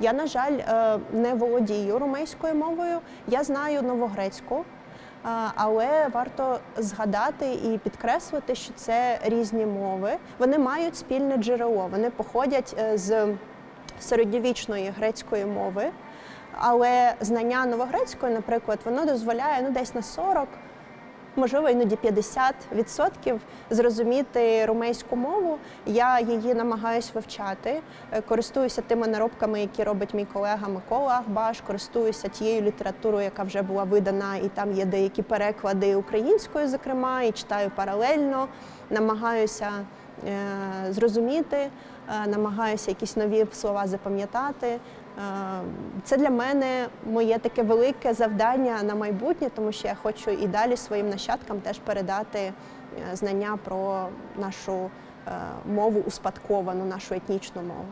Я, на жаль, е, не володію румейською мовою. Я знаю новогрецьку, е, але варто згадати і підкреслити, що це різні мови. Вони мають спільне джерело. Вони походять е, з середньовічної грецької мови. Але знання новогрецької, наприклад, воно дозволяє ну, десь на 40, можливо, іноді 50% зрозуміти румейську мову. Я її намагаюся вивчати, Е, користуюся тими наробками, які робить мій колега Микола Ахбаш, користуюся тією літературою, яка вже була видана, і там є деякі переклади українською, зокрема, і читаю паралельно, намагаюся зрозуміти, е, намагаюся якісь нові слова запам'ятати. Е, Це для мене моє таке велике завдання на майбутнє, тому що я хочу і далі своїм нащадкам теж передати е, знання про нашу е, мову успадковану, нашу етнічну мову.